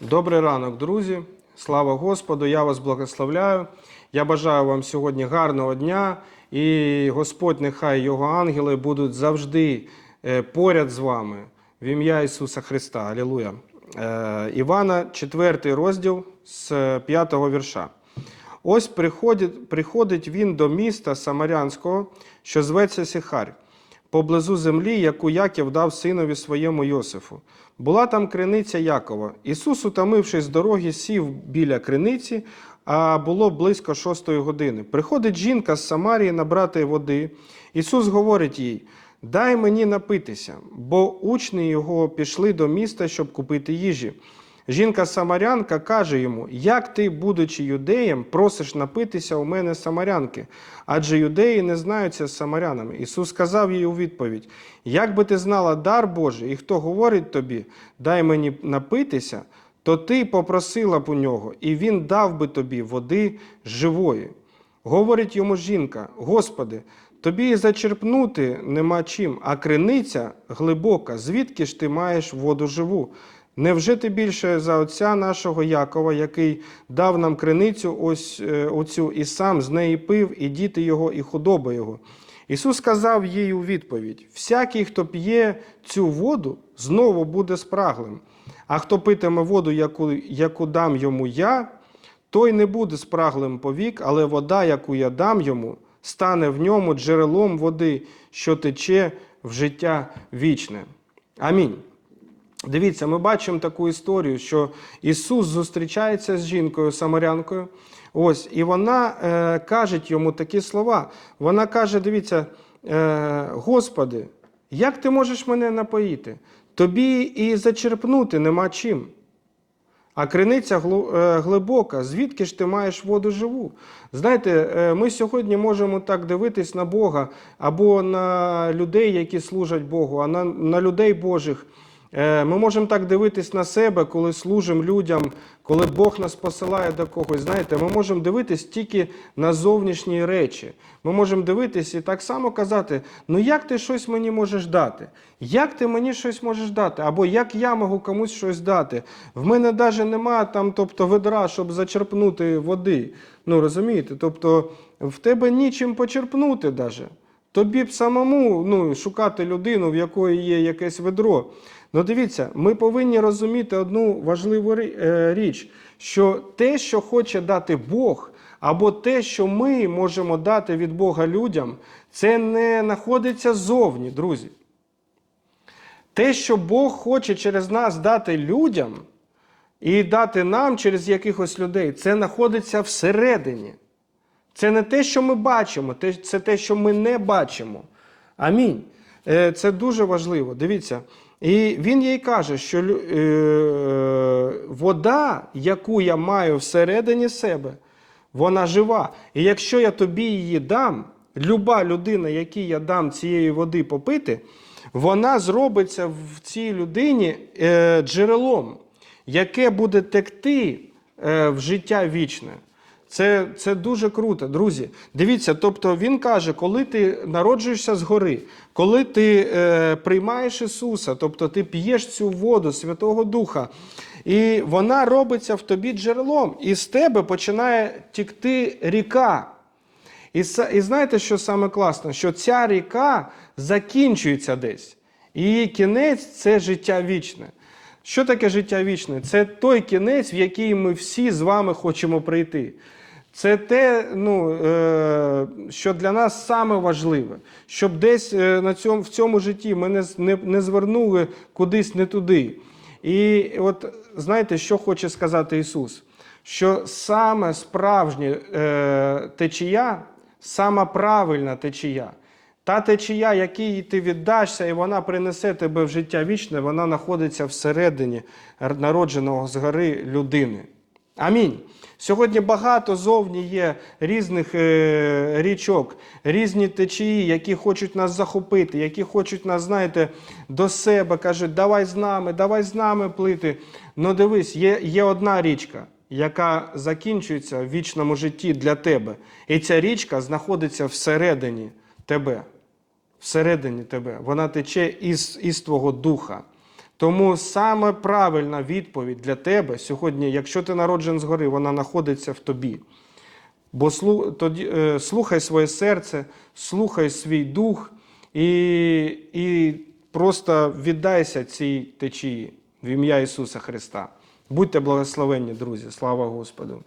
Добрий ранок, друзі. Слава Господу! Я вас благословляю. Я бажаю вам сьогодні гарного дня, і Господь, нехай його ангели будуть завжди е, поряд з вами в ім'я Ісуса Христа. Алілуя. Е, Івана, 4 розділ з 5 вірша. Ось приходить, приходить він до міста Самарянського, що зветься Сихар, поблизу землі, яку Яків дав синові своєму Йосифу. Була там криниця Якова. Ісус, утомившись з дороги, сів біля криниці, а було близько шостої години. Приходить жінка з Самарії набрати води. Ісус говорить їй: Дай мені напитися, бо учні його пішли до міста, щоб купити їжі. Жінка Самарянка каже йому: Як ти, будучи юдеєм, просиш напитися у мене самарянки? Адже юдеї не знаються з самарянами. Ісус сказав їй у відповідь: Як би ти знала дар Божий, і хто говорить тобі, дай мені напитися, то ти попросила б у нього, і він дав би тобі води живої. Говорить йому жінка: Господи, тобі і зачерпнути нема чим, а криниця глибока, звідки ж ти маєш воду живу? Невже ти більше за отця нашого Якова, який дав нам криницю ось е, оцю, і сам з неї пив, і діти його, і худоба його? Ісус сказав їй у відповідь: всякий, хто п'є цю воду, знову буде спраглим. А хто питиме воду, яку, яку дам йому я, той не буде спраглим повік, але вода, яку я дам йому, стане в ньому джерелом води, що тече в життя вічне. Амінь. Дивіться, ми бачимо таку історію, що Ісус зустрічається з жінкою самарянкою. Ось, і вона е, каже йому такі слова. Вона каже: дивіться, е, Господи, як ти можеш мене напоїти? Тобі і зачерпнути нема чим. А криниця е, глибока, звідки ж ти маєш воду живу? Знаєте, е, ми сьогодні можемо так дивитись на Бога або на людей, які служать Богу, а на, на людей Божих. Е, Ми можемо так дивитись на себе, коли служимо людям, коли Бог нас посилає до когось. Знаєте, ми можемо дивитись тільки на зовнішні речі. Ми можемо дивитись і так само казати: ну як ти щось мені можеш дати? Як ти мені щось можеш дати? Або як я можу комусь щось дати? В мене навіть немає там, тобто, ведра, щоб зачерпнути води. Ну розумієте? Тобто в тебе нічим почерпнути навіть. Тобі б самому ну, шукати людину, в якої є якесь ведро. Ну дивіться, ми повинні розуміти одну важливу е, річ, що те, що хоче дати Бог, або те, що ми можемо дати від Бога людям, це не знаходиться ззовні, друзі. Те, що Бог хоче через нас дати людям і дати нам через якихось людей, це знаходиться всередині. Це не те, що ми бачимо, це те, що ми не бачимо. Амінь. Е, Це дуже важливо. Дивіться. І він їй каже, що е, вода, яку я маю всередині себе, вона жива. І якщо я тобі її дам, люба людина, якій я дам цієї води попити, вона зробиться в цій людині е, джерелом, яке буде текти е, в життя вічне. Це, це дуже круто, друзі. Дивіться, тобто він каже, коли ти народжуєшся згори, коли ти е, приймаєш Ісуса, тобто ти п'єш цю воду Святого Духа, і вона робиться в тобі джерелом, і з тебе починає тікти ріка. І, і знаєте, що саме класно? Що ця ріка закінчується десь. І її кінець це життя вічне. Що таке життя вічне? Це той кінець, в який ми всі з вами хочемо прийти. Це те, ну, е, що для нас саме важливе, щоб десь е, на цьому, в цьому житті ми не, не, не звернули кудись не туди. І от знаєте, що хоче сказати Ісус? Що саме справжня е, течія, сама правильна течія, та течія, якій ти віддашся, і вона принесе тебе в життя вічне, вона знаходиться всередині народженого згори людини. Амінь. Сьогодні багато зовні є різних е, річок, різні течії, які хочуть нас захопити, які хочуть нас, знаєте, до себе, кажуть, давай з нами, давай з нами плити. Ну дивись, є, є одна річка, яка закінчується в вічному житті для тебе. І ця річка знаходиться всередині тебе. Всередині тебе. Вона тече із, із твого духа. Тому саме правильна відповідь для тебе сьогодні, якщо ти народжен згори, вона знаходиться в тобі. Бо е, слухай своє серце, слухай свій дух і, і просто віддайся цій течії в ім'я Ісуса Христа. Будьте благословенні, друзі. Слава Господу!